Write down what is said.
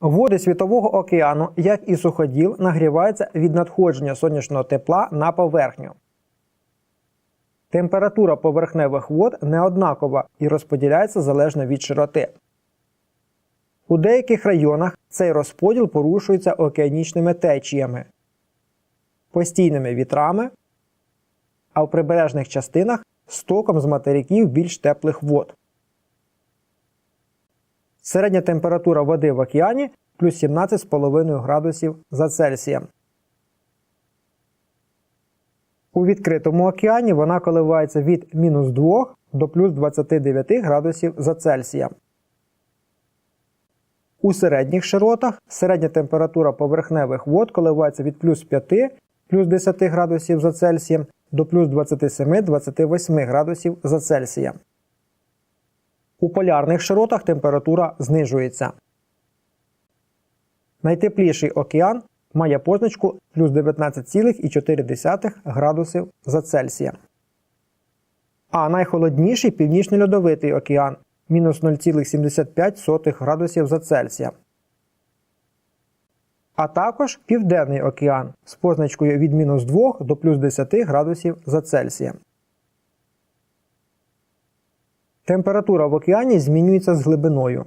Води Світового океану, як і суходіл, нагріваються від надходження сонячного тепла на поверхню. Температура поверхневих вод неоднакова і розподіляється залежно від широти. У деяких районах цей розподіл порушується океанічними течіями, постійними вітрами, а в прибережних частинах стоком з материків більш теплих вод. Середня температура води в океані плюс 17,5 градусів за Цельсієм. У відкритому океані вона коливається від мінус 2 до плюс 29 градусів за Цельсієм. У середніх широтах середня температура поверхневих вод коливається від плюс 5 плюс 10 градусів за Цельсієм до плюс 27-28 градусів за Цельсієм. У полярних широтах температура знижується. Найтепліший океан має позначку плюс 19,4 градусів за Цельсієм. А найхолодніший північний льодовитий океан мінус 0,75 градусів за Цельсієм. А також Південний океан з позначкою від мінус 2 до плюс 10 градусів за Цельсієм. Температура в океані змінюється з глибиною.